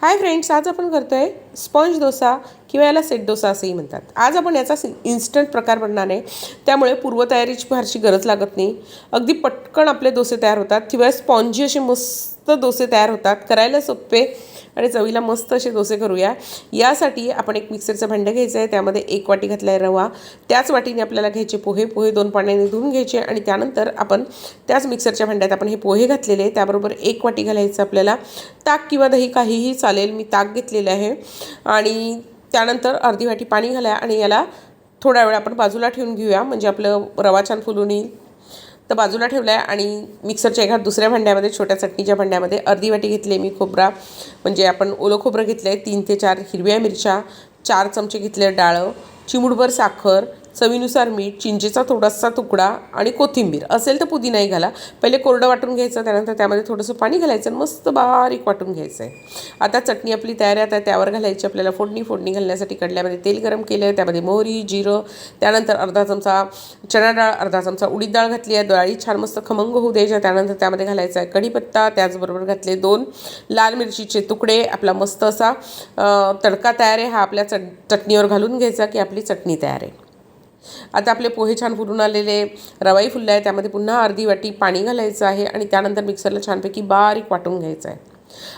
Hi friends आज आपण करतो आहे स्पंज डोसा. किंवा याला सेट डोसा असंही म्हणतात. आज आपण याचा इन्स्टंट प्रकार बनणार आहे. त्यामुळे पूर्वतयारीची फारशी गरज लागत नाही. अगदी पटकन आपले डोसे तयार होतात. किंवा स्पॉन्जी असे मस्त डोसे तयार होतात. करायला सोपे आणि चवीला मस्त असे डोसे करूया. यासाठी आपण एक मिक्सरचं भांडं घ्यायचं आहे त्यामध्ये एक वाटी घातला आहे रवा. त्याच वाटीने आपल्याला घ्यायचे पोहे. पोहे दोन पाण्याने धुवून घ्यायचे. आणि त्यानंतर आपण त्याच मिक्सरच्या भांड्यात आपण हे पोहे घातलेले आहे त्याबरोबर एक वाटी घालायचं आपल्याला. ताक किंवा दही काहीही चालेल. मी ताक घेतलेलं आहे. आणि त्यानंतर अर्धी वाटी पाणी घाला आणि याला थोडा वेळ आपण बाजूला ठेवून घेऊया. म्हणजे आपलं रवा छान फुलून येईल. तर बाजूला ठेवला आहे आणि मिक्सरच्या एका दुसऱ्या भांड्यामध्ये छोट्या चटणीच्या भांड्यामध्ये अर्धी वाटी घेतली आहे मी खोबरा. म्हणजे आपण ओलं खोबरं घेतलं आहे तीन ते चार हिरव्या मिरच्या चार चमचे घेतले डाळं चिमुडभर साखर चवीनुसार मीठ चिंचेचा थोडासा तुकडा आणि कोथिंबीर असेल तर पुदिनाही घाला. पहिले कोरडं वाटून घ्यायचं त्यानंतर त्यामध्ये थोडंसं पाणी घालायचं आणि मस्त बारीक वाटून घ्यायचं आहे आता चटणी आपली तयार आहे आता त्यावर घालायची. आपल्याला फोडणी फोडणी घालण्यासाठी कडल्यामध्ये तेल गरम केलं आहे त्यामध्ये मोहरी जिरं त्यानंतर अर्धा चमचा चणा डाळ अर्धा चमचा उडीद डाळ घातली आहे. डाळी छान मस्त खमंग होऊ द्यायच्या त्यानंतर त्यामध्ये घालायचा आहे कढीपत्ता त्याचबरोबर घातले दोन लाल मिरचीचे तुकडे. आपला मस्त असा तडका तयार आहे. हा आपल्या चट चटणीवर घालून घ्यायचा की आपली चटणी तयार आहे. आता आपले पोहे छान फुलून आलेले रवाई फुलला आहे त्यामध्ये पुन्हा अर्धी वाटी पाणी घालायचं आहे आणि त्यानंतर मिक्सरला छानपैकी बारीक वाटून घ्यायचं आहे.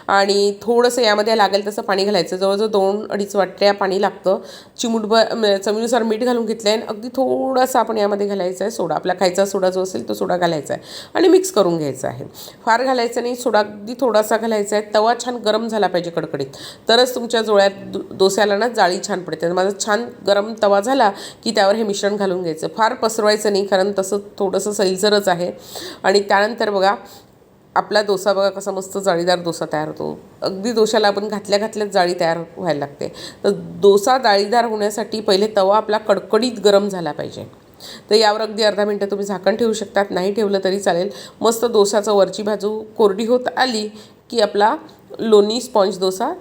आणि थोडंसं यामध्ये लागेल तसं पाणी घालायचं. जवळजवळ दोन अडीच वाटल्या पाणी लागतं. चिमुटभर चवीनुसार मीठ घालून घेतलं आहे. आणि अगदी थोडासा आपण यामध्ये घालायचा आहे सोडा. आपला खायचा सोडा जो असेल तो सोडा घालायचा आहे आणि मिक्स करून घ्यायचा आहे. फार घालायचं नाही. सोडा अगदी थोडासा घालायचा आहे. तवा छान गरम झाला पाहिजे कडकडीत. तरच तुमच्या जोळ्यात डोस्याला ना जाळी छान पडते. माझा छान गरम तवा झाला की त्यावर हे मिश्रण घालून घ्यायचं. फार पसरवायचं नाही कारण तसं थोडंसं सैलसरच आहे. आणि त्यानंतर बघा आपला डोसा बघा कसा मस्त जाळीदार डोसा तयार होतो. अगदी डोशाला आपण घातल्या घातल्याच जाळी तयार व्हायला लागते. तर डोसा जाळीदार होण्यासाठी पहिले तवा आपला कडकडीत गरम झाला पाहिजे. तर यावर अगदी अर्धा मिनटं तुम्ही झाकण ठेवू शकतात. नाही ठेवलं तरी चालेल. मस्त डोसाचं वरची बाजू कोरडी होत आली की आपला लोणी स्पॉन्ज डोसा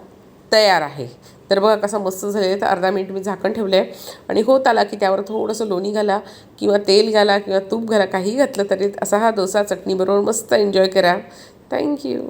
तयार आहे. तर बघा कसा मस्त झाले तर अर्धा मिनिट मी झाकण ठेवलं आहे. आणि होत आला की त्यावर थोडंसं लोणी घाला किंवा तेल घाला किंवा तूप घाला काही घातलं तरी असा हा डोसा चटणीबरोबर मस्त एन्जॉय करा. थँक्यू